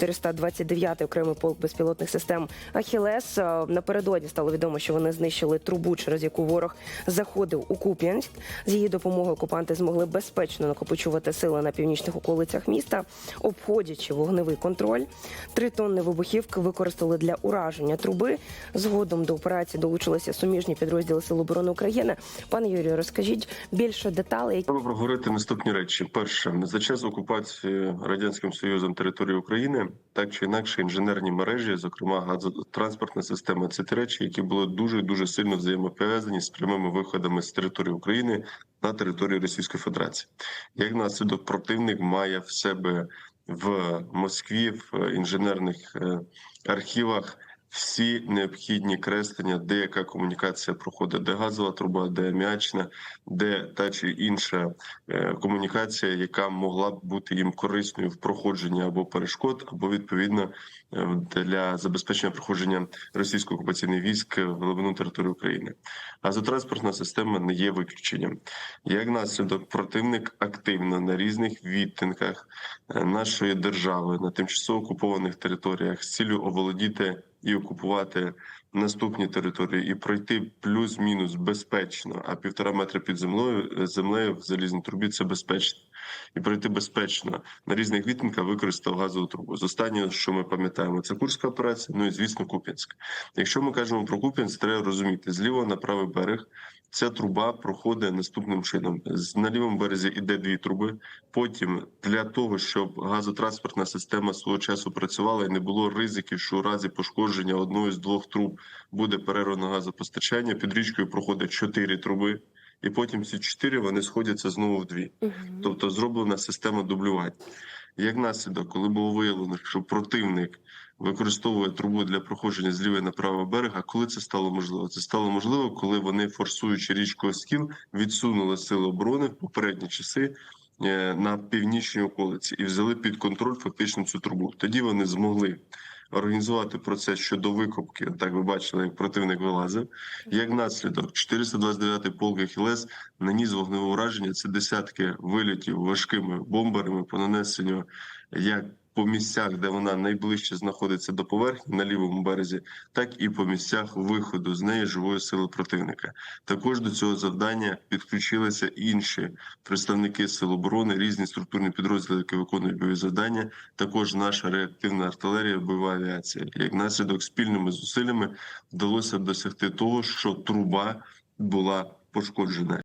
429-й окремий полк безпілотних систем Ахілес. Е, Напередодні стало відомо, що вони знищили трубу, через яку ворог заходив у Куп'янськ. З її допомогою окупанти змогли безпечно накопичувати сили на північних околицях міста, обходячи вогневий контроль. Три тонни вибухівки використали для ураження труби. Згодом до операції долучилися суміжні підрозділи Сил оборони України. Пане Юрію, розкажіть більше деталей. Треба проговорити наступні речі. Перше, за час окупації радянським союзом території України, так чи інакше, інженерні мережі, зокрема газотранспортна система, це ті речі, які були дуже дуже сильно взаємопов'язані з прямими виходами з території України на територію Російської Федерації. Як наслідок, противник має в себе в Москві в інженерних е, архівах. Всі необхідні креслення, де яка комунікація проходить, де газова труба, де аміачна, де та чи інша е, комунікація, яка могла б бути їм корисною в проходженні або перешкод, або відповідно е, для забезпечення проходження російських окупаційних військ в глибину території України. Газотранспортна система не є виключенням. Як наслідок, противник активно на різних відтинках е, нашої держави на тимчасово окупованих територіях з цілею оволодіти і окупувати наступні території і пройти плюс-мінус безпечно, а півтора метра під землею землею в залізній трубі це безпечно. І пройти безпечно на різних відтинках використав газову трубу. З останнього, що ми пам'ятаємо, це Курська операція, ну і звісно, Куп'янськ. Якщо ми кажемо про Куп'янськ, треба розуміти зліва на правий берег. Ця труба проходить наступним чином: на лівому березі іде дві труби. Потім для того, щоб газотранспортна система свого часу працювала і не було ризиків, що у разі пошкодження одної з двох труб буде перервано газопостачання. Під річкою проходить чотири труби, і потім ці чотири вони сходяться знову в дві. Тобто зроблена система дублювання. Як наслідок, коли було виявлено, що противник використовує трубу для проходження з лівої на правий берег, а коли це стало можливо? Це стало можливо, коли вони, форсуючи річку Оскіл, відсунули сили оборони в попередні часи е, на північній околиці і взяли під контроль фактично цю трубу. Тоді вони змогли. Організувати процес щодо викопки, так ви бачили, як противник вилазив. Як наслідок, 429-й полк Ахілес наніс вогневе ураження. Це десятки вилітів важкими бомберами по нанесенню як по місцях, де вона найближче знаходиться до поверхні на лівому березі, так і по місцях виходу з неї живої сили противника. Також до цього завдання підключилися інші представники сил оборони, різні структурні підрозділи, які виконують бойові завдання. Також наша реактивна артилерія, бойова авіація. Як наслідок спільними зусиллями вдалося досягти того, що труба була пошкоджена.